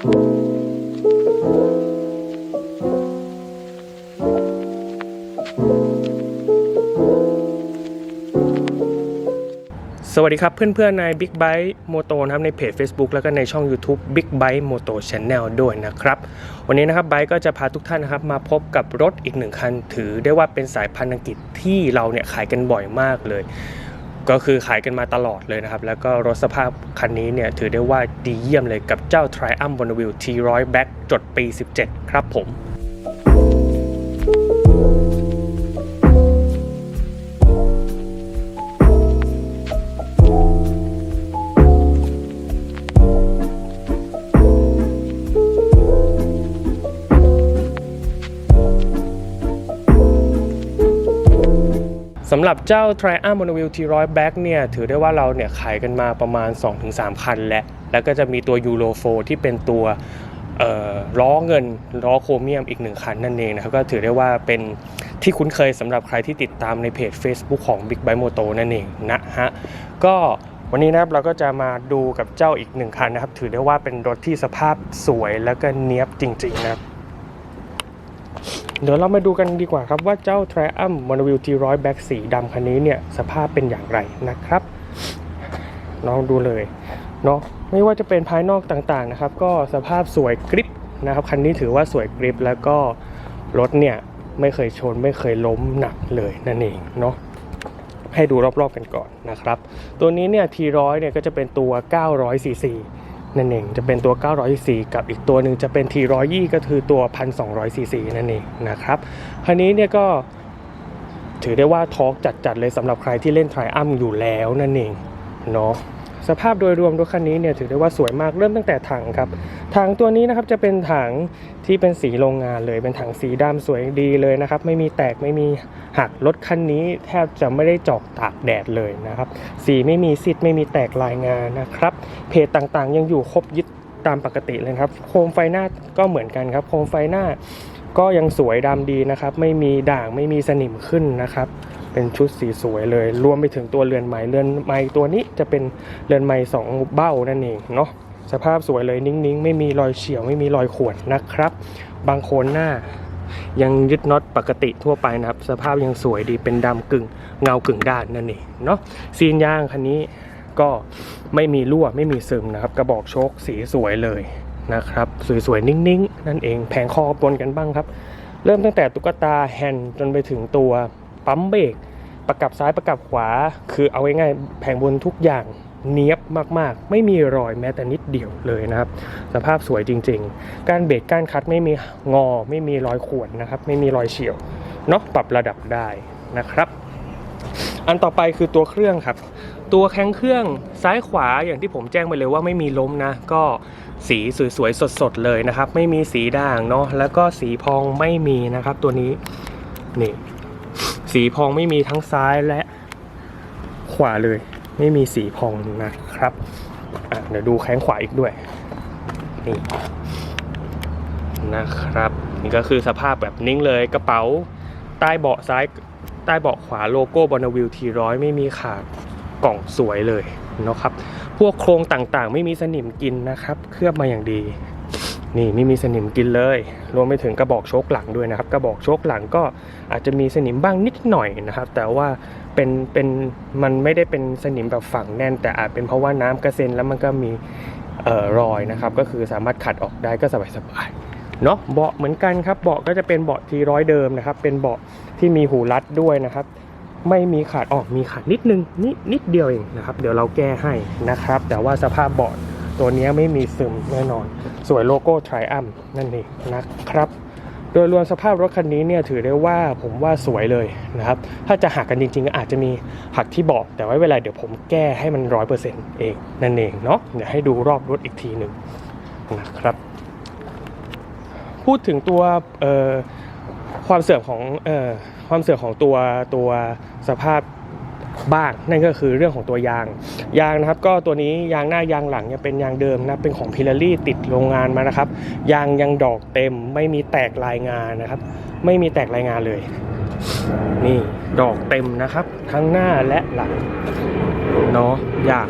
สวัสดีครับเพื่อนๆใน Big Bike Moto นะครับในเพจ Facebook แล้วก็ในช่อง YouTube Big Bike Moto Channel ด้วยนะครับ วันนี้นะครับไบค์ก็จะพาทุกท่านนะครับมาพบกับรถอีกหนึ่งคัน ถือได้ว่าเป็นสายพันธุ์อังกฤษที่เราเนี่ยขายกันบ่อยมากเลย ก็คือขายกันมาตลอดเลยนะครับ แล้วก็รถสภาพคันนี้เนี่ยถือได้ว่าดีเยี่ยมเลยกับเจ้า Triumph Bonneville T100 Black จดปี 17 ครับผม หรับเจ้า Triumph Bonneville T100 Black เนี่ยถือได้ว่าเราเนี่ยขายกันมาประมาณ 2-3 คันแล้ว แล้วก็จะมีตัว Euro 4ที่เป็นตัวล้อเงินล้อโครเมียมอีกหนึ่งคันนั่นเองนะครับก็ถือได้ว่าเป็นที่คุ้นเคยสำหรับใครที่ติดตามในเพจ Facebook ของ Big Bike Moto นั่นเองนะฮะก็วันนี้นะครับเราก็จะมาดูกับเจ้าอีกหนึ่งคันนะครับ ถือได้ว่าเป็นรถที่สภาพสวยแล้วก็เนี้ยบจริง ๆ นะครับ เดี๋ยวเรามาดูกันดีกว่าครับว่าเจ้า Triumph Bonneville T100 Black สีดำคันนี้เนี่ยสภาพเป็นอย่างไรนะครับลองดูเลยเนาะไม่ว่าจะเป็นภายนอกต่างๆนะครับ ก็สภาพสวยกริบนะครับคันนี้ถือว่าสวยกริบแล้วก็รถเนี่ยไม่เคยชนไม่เคยล้มหนักเลยนั่นเองเนาะให้ดูรอบๆกันก่อนนะครับ ตัวนี้เนี่ย T100 เนี่ยก็จะเป็นตัว 900 cc นั่นเองจะเป็นตัว 900cc กับอีกตัวหนึ่งจะเป็น T120 ก็คือตัว 1,200cc นั่นเองนะครับคันนี้เนี่ยก็ถือได้ว่าทอร์กจัดๆเลยสำหรับใครที่เล่นไทรอัมอยู่แล้วนั่นเองเนาะ สภาพโดยรวมรถคันนี้เนี่ยถือได้ว่าสวยมากเริ่มตั้งแต่ถังครับถังตัวนี้นะครับจะเป็นถังที่เป็นสีโรงงานเลย เป็นถังสีดำสวยดีเลยนะครับไม่มีแตกไม่มีหักรถคันนี้แทบจะไม่ได้จอกตากแดดเลยนะครับสีไม่มีซิดไม่มีแตกลายงานนะครับเพจต่างๆ ยังอยู่ครบยึดตามปกติเลยครับโคมไฟหน้าก็เหมือนกันครับโคมไฟหน้าก็ยังสวยดำดีนะครับไม่มีด่างไม่มีสนิมขึ้นนะครับ เป็นชุดสีสวยเลย รวมไปถึงตัวเรือนไม้เรือนไม้ตัวนี้จะเป็นเรือนไม้สองเบ้านั่นเองเนาะสภาพสวยเลยนิ่งๆ ไม่มีรอยเฉียวไม่มีรอยข่วนนะครับ บางโคนหน้ายังยึดน็อตปกติทั่วไปนะครับ สภาพยังสวยดีเป็นดำกึ่งเงากึ่งด้านนั่นเองเนาะซีนยางคันนี้ก็ไม่มีรั่วไม่มีซึมนะครับ กระบอกโชคสีสวยเลยนะครับ สวยๆ นิ่งๆ นั่นเองแผงคอปนกันบ้างครับ เริ่มตั้งแต่ตุ๊กตาแฮนด์จนไปถึงตัว ปั๊มเบรกประกับซ้ายประกับขวา คือเอาง่ายๆแผงบนทุกอย่างเนี้ยบมากๆ ไม่มีรอยแม้แต่นิดเดียวเลยนะครับ สภาพสวยจริง ๆ การเบรกการคัดไม่มีงอ ไม่มีรอยข่วนนะครับ ไม่มีรอยเฉียวเนาะปรับระดับได้นะครับ อันต่อไปคือตัวเครื่องครับ ตัวแข้งเครื่องซ้ายขวาอย่างที่ผมแจ้งไปเลยว่าไม่มีล้มนะ ก็สีสวยๆสดๆเลยนะครับ ไม่มีสีด่างเนาะแล้วก็สีพองไม่มีนะครับ ตัวนี้นี่ สีพองไม่มีทั้งซ้ายและขวาเลย ไม่มีสีพองนะครับเดี๋ยวดูแข้งขวาอีกด้วยนี่นะครับนี่ก็คือสภาพแบบนิ่งเลยกระเป๋าใต้เบาะซ้ายใต้เบาะขวาโลโก้บอนวิลทีร้อยไม่มีขาดกล่องสวยเลยนะครับ พวกโครงต่างๆ ไม่มีสนิมกินนะครับ เคลือบมาอย่างดี นี่ไม่มีสนิมกินเลย รวมไปถึงกระบอกโชคหลังด้วยนะครับ กระบอกโชคหลังก็อาจจะมีสนิมบ้างนิดหน่อยนะครับ แต่ว่าเป็นเป็นมันไม่ได้เป็นสนิมแบบฝังแน่น แต่อาจเป็นเพราะว่าน้ำกระเซ็นแล้วมันก็มีเอ่อรอยนะครับ ก็คือสามารถขัดออกได้ก็สบายๆเนาะเบาะเหมือนกันครับเบาะก็จะเป็นเบาะทีร้อยเดิมนะครับ เป็นเบาะที่มีหูรัดด้วยนะครับ ไม่มีขาดออกมีขาดนิดนึงนิดนิดเดียวเองนะครับ เดี๋ยวเราแก้ให้นะครับ แต่ว่าสภาพเบาะ ตัวนี้ไม่มีซึมแน่นอน สวยโลโก้ Triumph นั่นเองนะครับ โดยรวมสภาพรถคันนี้เนี่ยถือได้ว่าผมว่าสวยเลยนะครับ ถ้าจะหักกันจริงๆก็อาจจะมีหักที่เบาะแต่ว่าเวลาเดี๋ยวผมแก้ให้มันร้อยเปอร์เซ็นต์เองนั่นเองเนาะเดี๋ยวให้ดูรอบรถอีกทีหนึ่งนะครับ พูดถึงตัวความเสื่อมของออความเสื่อมของตัวตัวสภาพบ้างนั่นก็คือเรื่องของตัวยาง ยางนะครับก็ตัวนี้ยางหน้ายางหลังเนี่ยเป็นยางเดิมนะเป็นของพิลารี่ติดโรงงานมานะครับ ยางยังดอกเต็มไม่มีแตกลายงานนะครับ ไม่มีแตกลายงานเลย นี่ดอกเต็มนะครับ ทั้งหน้าและหลังเนาะ ยาง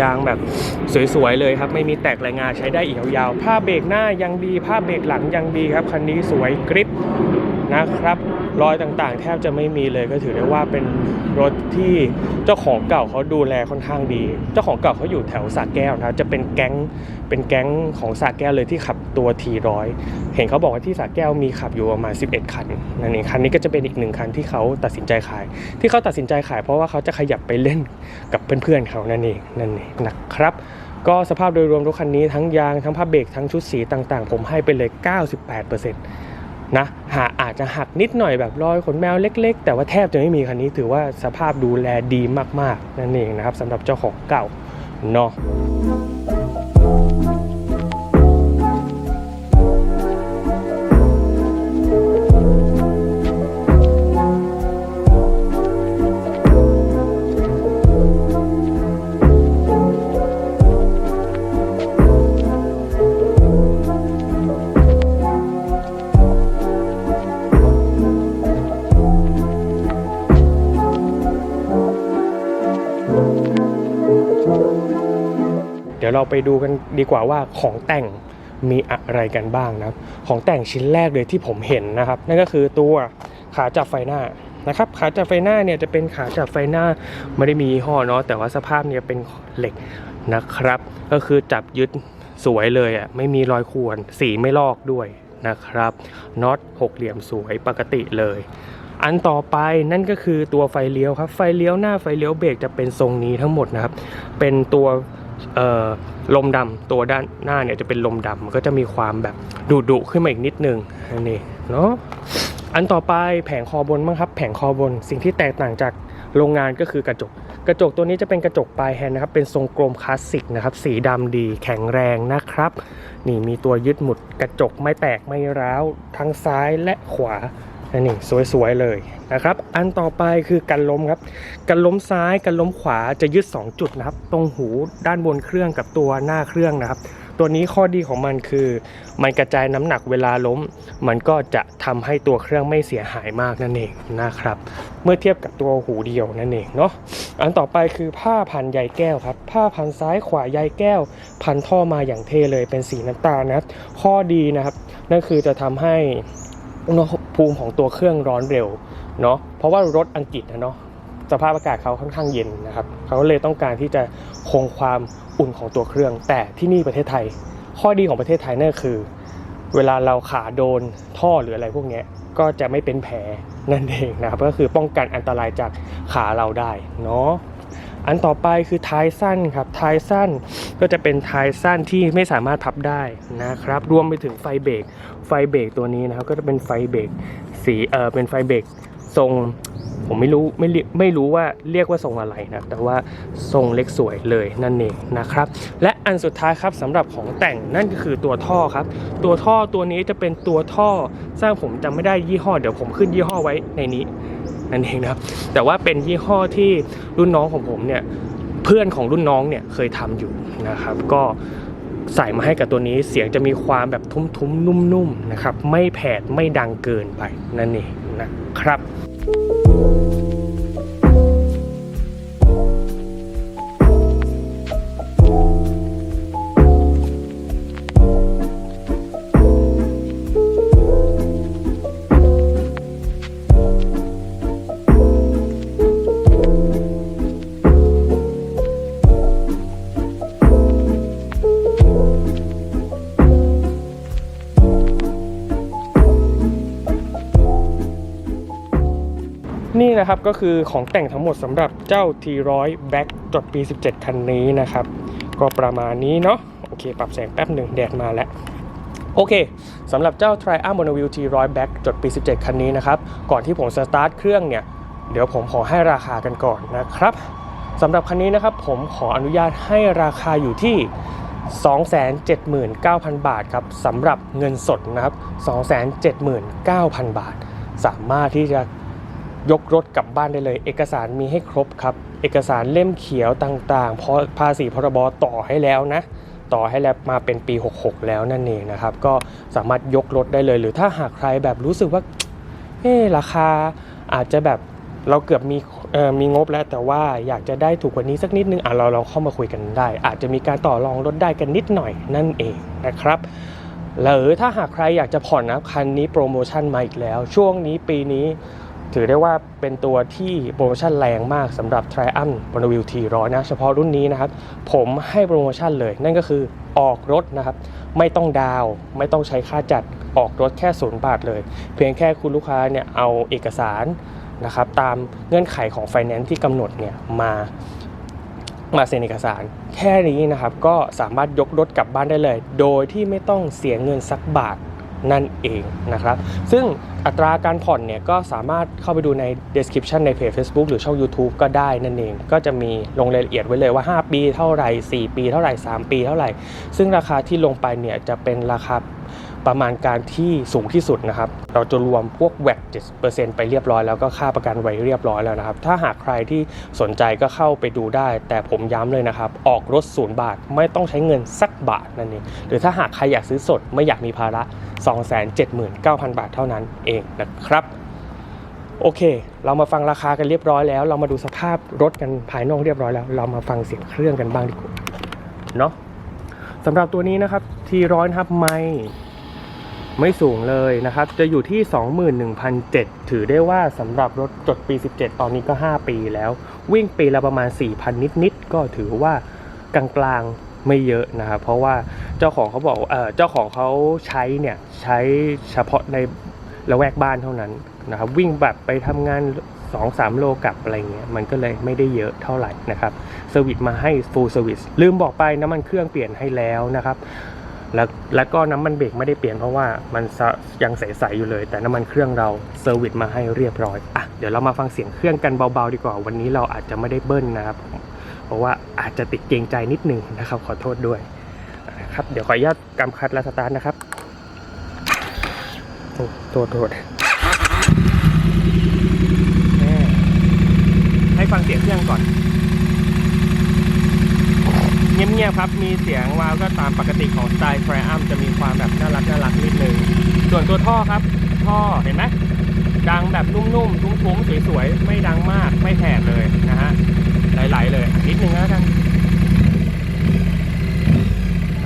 ยางแบบสวยๆเลยครับ ไม่มีแตกแรายงานใช้ได้อีกยาวๆผ้าเบรกหน้ายังดีผ้าเบรกหลังยังดีครับคันนี้สวยกริบนะครับรอยต่างๆ แทบจะไม่มีเลยก็ถือได้ว่าเป็นรถที่เจ้าของเก่าเขาดูแลค่อนข้างดี เจ้าของเก่าเขาอยู่แถวสระแก้วนะจะเป็นแก๊งเป็นแก๊งของสระแก้วเลยที่ขับตัวทีร้อยเห็นเขาบอกว่าที่สระแก้วมีขับอยู่ประมาณ 11 คันนั่นเองคันนี้ก็จะเป็นอีกหนึ่งคันที่เขาตัดสินใจขาย ที่เขาตัดสินใจขายเพราะว่าเขาจะขยับไปเล่นกับเพื่อนๆเขานั่นเองนั่นเองนะครับก็สภาพโดยรวมรถคันนี้ทั้งยางทั้งผ้าเบรกทั้งชุดสีต่างๆ ผมให้ไปเลย 98%นะหาอาจจะหักนิดหน่อยแบบรอยขนแมวเล็ก ๆ แต่ว่าแทบจะไม่มีคันนี้ถือว่าสภาพดูแลดีมากๆ นั่นเองนะครับสำหรับเจ้าของเก่าเนาะ เราไปดูกันดีกว่าว่าของแต่งมีอะไรกันบ้างนะครับ ของแต่งชิ้นแรกเลยที่ผมเห็นนะครับ นั่นก็คือตัวขาจับไฟหน้านะครับ ขาจับไฟหน้าเนี่ยจะเป็นขาจับไฟหน้าไม่ได้มียี่ห้อเนาะแต่ว่าสภาพเนี่ยเป็นเหล็กนะครับ ก็คือจับยึดสวยเลยอะไม่มีรอยข่วนสีไม่ลอกด้วยนะครับน็อตหกเหลี่ยมสวยปกติเลย อันต่อไปนั่นก็คือตัวไฟเลี้ยวครับ ไฟเลี้ยวหน้าไฟเลี้ยวเบรกจะเป็นทรงนี้ทั้งหมดนะครับ เป็นตัว ลมดำตัวด้านหน้าเนี่ยจะเป็นลมดำมันก็จะมีความแบบดุดุขึ้นมาอีกนิดนึงอันนี้เนาะอันต่อไปแผงคอบนบ้างครับ แผงคอบนสิ่งที่แตกต่างจากโรงงานก็คือกระจก กระจกตัวนี้จะเป็นกระจกปลายแฮนด์นะครับ เป็นทรงกลมคลาสสิกนะครับ สีดำดีแข็งแรงนะครับ นี่มีตัวยึดหมุดกระจกไม่แตกไม่ร้าว ทั้งซ้ายและขวา อันนี้สวยๆเลยนะครับ อันต่อไปคือกันล้มครับ กันล้มซ้ายกันล้มขวาจะยึด 2 จุดนะครับ ตรงหูด้านบนเครื่องกับตัวหน้าเครื่องนะครับ ตัวนี้ข้อดีของมันคือ มันกระจายน้ำหนักเวลาล้ม มันก็จะทำให้ตัวเครื่องไม่เสียหายมากนั่นเองนะครับ เมื่อเทียบกับตัวหูเดียวนั่นเองเนาะ อันต่อไปคือผ้าพันใยแก้วครับ ผ้าพันซ้ายขวาใยแก้ว พันท่อมาอย่างเท่เลยเป็นสีน้ำตาลนะครับ ข้อดีนะครับ นั่นคือจะทำให้อุณห ภูมิของตัวเครื่องร้อนเร็วเนาะเพราะว่ารถอังกฤษนะเนาะสภาพอากาศเขาค่อนข้างเย็นนะครับเขาเลยต้องการที่จะคงความอุ่นของตัวเครื่อง แต่ที่นี่ประเทศไทย ข้อดีของประเทศไทยนั่นคือ เวลาเราขาโดนท่อหรืออะไรพวกนี้ก็จะไม่เป็นแผลนั่นเองนะครับก็คือป้องกันอันตรายจากขาเราได้เนาะ อันต่อไปคือท้ายสั้นครับท้ายสั้นก็จะเป็นท้ายสั้นที่ไม่สามารถพับได้นะครับ รวมไปถึงไฟเบรกไฟเบรกตัวนี้นะครับ ก็จะเป็นไฟเบรกสีเออเป็นไฟเบรกทรงผมไม่รู้ไม่รียกไม่รู้ว่าเรียกว่าทรงอะไรนะแต่ว่าทรงเล็กสวยเลยนั่นเองนะครับ และอันสุดท้ายครับสำหรับของแต่งนั่นก็คือตัวท่อครับ ตัวท่อตัวนี้จะเป็นตัวท่อสร้างผมจำไม่ได้ยี่ห้อ เดี๋ยวผมขึ้นยี่ห้อไว้ในนี้ นั่นเองนะครับ แต่ว่าเป็นยี่ห้อที่รุ่นน้องของผมเนี่ยเพื่อนของรุ่นน้องเนี่ยเคยทำอยู่นะครับ ก็ใส่มาให้กับตัวนี้เสียงจะมีความแบบทุ้มๆ นุ่มๆนะครับ ไม่แผดไม่ดังเกินไปนั่นเองนะครับ นะครับก็คือของแต่งทั้งหมดสำหรับเจ้า T100 Black จดปี 17 คันนี้นะครับ ก็ประมาณนี้เนาะโอเค ปรับแสงแป๊บหนึ่งแดดมาแล้วโอเค สำหรับเจ้า Triumph Bonneville T100 Black จดปี 17 คันนี้นะครับ ก่อนที่ผมสตาร์ทเครื่องเนี่ย เดี๋ยวผมขอให้ราคากันก่อนนะครับสำหรับคันนี้นะครับผมขออนุญาตให้ราคาอยู่ที่ 279,000 บาทครับสำหรับเงินสดนะครับ 279,000 บาท สามารถที่จะ ยกรถกลับบ้านได้เลย เอกสารมีให้ครบครับ เอกสารเล่มเขียวต่างๆพราะภาษีพรบต่อให้แล้วนะ ต่อให้แล้วมาเป็นปี 66 แล้วนั่นเองนะครับ ก็สามารถยกรถได้เลย หรือถ้าหากใครแบบรู้สึกว่าเออราคาอาจจะแบบเราเกือบมีมีงบแล้วแต่ว่าอยากจะได้ถูกกว่านี้สักนิดนึงอะเราลองเข้ามาคุยกันได้ อาจจะมีการต่อรองลดได้กันนิดหน่อยนั่นเองนะครับหรือถ้าหากใครอยากจะผ่อนนะคันนี้โปรโมชั่นมาอีกแล้ว ช่วงนี้ปีนี้ ถือได้ว่าเป็นตัวที่โปรโมชั่นแรงมากสำหรับ Triumph b o n v i l l e T100 นะเฉพาะรุ่นนี้นะครับ ผมให้โปรโมชั่นเลย นั่นก็คือออกรถนะครับ ไม่ต้องดาว ไม่ต้องใช้ค่าจัดออกรถแค่ศูนย์บาทเลย เพียงแค่คุณลูกค้าเนี่ยเอาเอกสารนะครับตามเงื่อนไขของไฟแนนซ์ที่กำหนดเนี่ยมามาเซ็นเอกสาร แค่นี้นะครับก็สามารถยกรถกลับบ้านได้เลย โดยที่ไม่ต้องเสียเงินสักบาท นั่นเองนะครับ ซึ่งอัตราการผ่อนเนี่ยก็สามารถเข้าไปดูใน description ในเพจ Facebook หรือช่อง YouTube ก็ได้นั่นเอง ก็จะมีลงรายละเอียดไว้เลยว่า 5 ปีเท่าไหร่ 4 ปีเท่าไหร่ 3 ปีเท่าไหร่ ซึ่งราคาที่ลงไปเนี่ยจะเป็นราคา ประมาณการที่สูงที่สุดนะครับ เราจะรวมพวกแวด7%ไปเรียบร้อยแล้วก็ค่าประกันไว้เรียบร้อยแล้วนะครับ ถ้าหากใครที่สนใจก็เข้าไปดูได้ แต่ผมย้ำเลยนะครับ ออกรถศูนย์บาทไม่ต้องใช้เงินสักบาทนั่นเองหรือถ้าหากใครอยากซื้อสดไม่อยากมีภาระ 279,000 บาทเท่านั้นเองนะครับโอเค เรามาฟังราคากันเรียบร้อยแล้ว เรามาดูสภาพรถกันภายนอกเรียบร้อยแล้ว เรามาฟังเสียงเครื่องกันบ้างดีกว่าเนาะสำหรับตัวนี้นะครับ ทีร้อยนะครับไม่ ไม่สูงเลยนะครับ จะอยู่ที่ 21,700ถือได้ว่าสำหรับรถจดปี 17 ตอนนี้ก็ 5 ปีแล้ว วิ่งปีละประมาณ 4,000 นิดๆ ก็ถือว่ากลางๆไม่เยอะนะครับ เพราะว่าเจ้าของเขาบอกเออเจ้าของเขาใช้เนี่ย ใช้เฉพาะในละแวกบ้านเท่านั้นนะครับ วิ่งแบบไปทำงาน 2-3 โลกลับอะไรเงี้ยมันก็เลยไม่ได้เยอะเท่าไหร่นะครับเซอร์วิสมาให้ full service ลืมบอกไปน้ำมันเครื่องเปลี่ยนให้แล้วนะครับ แล้วแล้วก็น้ำมันเบรกไม่ได้เปลี่ยนเพราะว่ามันยังใสๆอยู่เลย แต่น้ำมันเครื่องเราเซอร์วิสมาให้เรียบร้อยอะเดี๋ยวเรามาฟังเสียงเครื่องกันเบาๆดีกว่า วันนี้เราอาจจะไม่ได้เบิ้ลนะครับเพราะว่าอาจจะติดเกรงใจนิดนึงนะครับ ขอโทษด้วยนะครับเดี๋ยวขออนุญาตกำคัดและสตาร์ทนะครับโอ้โทษโทษให้ฟังเสียงเครื่องก่อน เงียบๆครับ มีเสียงวาล์วก็ตามปกติของสไตล์ Triumph จะมีความแบบน่ารักน่ารักนิดนึง ส่วนตัวท่อครับ ท่อเห็นไหมดังแบบนุ่มๆ ทุ้งๆสวยๆ ไม่ดังมาก ไม่แผดเลยนะฮะ ไหลๆ เลย นิดนึงแล้วกัน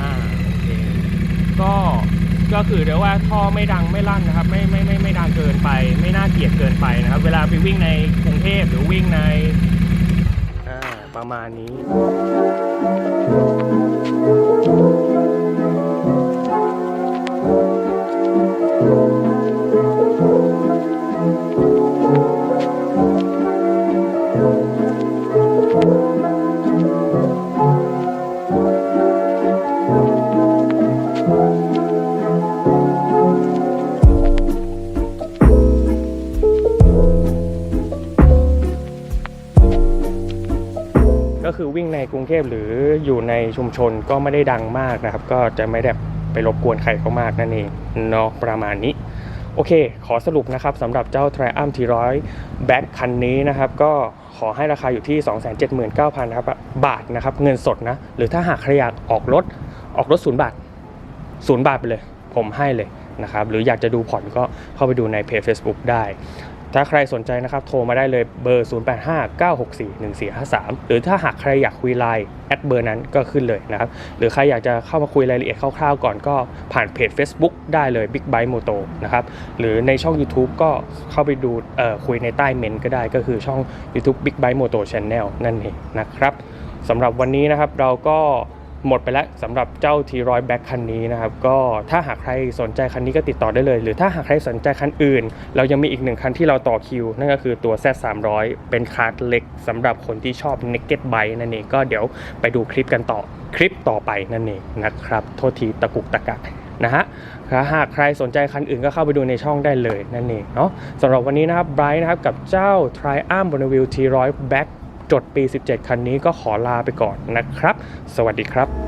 อ่าโอเคก็ก็คือเดี๋ยวว่าท่อไม่ดังไม่ลั่นนะครับ ไม่ไม่ไม่ไม่ดังเกินไป ไม่น่าเกลียดเกินไปนะครับ เวลาไปวิ่งในกรุงเทพหรือวิ่งในประมาณนี้ กรุงเทพหรืออยู่ในชุมชนก็ไม่ได้ดังมากนะครับ ก็จะไม่ได้ไปรบกวนใครเขามากนั่นเองเนาะประมาณนี้ โอเค ขอสรุปนะครับสำหรับเจ้า Triumph T100 Back คันนี้นะครับ ก็ขอให้ราคาอยู่ที่ 279,000นะครับบาทนะครับ เงินสดนะ หรือถ้าหากใครอยากออกรถ ออกรถศูนย์บาทศูนย์บาทไปเลย ผมให้เลยนะครับ หรืออยากจะดูผ่อนก็เข้าไปดูในเพจ Facebook ได้ ถ้าใครสนใจนะครับโทรมาได้เลยเบอร์ 0859641453 หรือถ้าหากใครอยากคุยไลน์แอดเบอร์นั้นก็ขึ้นเลยนะครับ หรือใครอยากจะเข้ามาคุยรายละเอียดคร่าวๆก่อนก็ผ่านเพจ Facebook ได้เลย Big Bike Moto นะครับ หรือในช่อง YouTube ก็เข้าไปดูคุยในใต้เมนก็ได้ก็คือช่อง YouTube Big Bike Moto Channel นั่นเองนะครับสำหรับวันนี้นะครับเราก็ หมดไปแล้วสำหรับเจ้า T100 Back คันนี้นะครับ ก็ถ้าหากใครสนใจคันนี้ก็ติดต่อได้เลย หรือถ้าหากใครสนใจคันอื่น เรายังมีอีกหนึ่งคันที่เราต่อคิว นั่นก็คือตัว Z300 เป็นคาร์ดเล็กสำหรับคนที่ชอบ Naked Bike นั่นเองก็เดี๋ยวไปดูคลิปกันต่อคลิปต่อไปนั่นเองนะครับ โทษทีตะกุกตะกักนะฮะถ้าหากใครสนใจคันอื่นก็เข้าไปดูในช่องได้เลยนั่นเองเนาะสำหรับวันนี้นะครับไบรท์นะครับกับเจ้า Triumph Bonneville T100 Back จดปี 17 คันนี้ก็ขอลาไปก่อนนะครับ สวัสดีครับ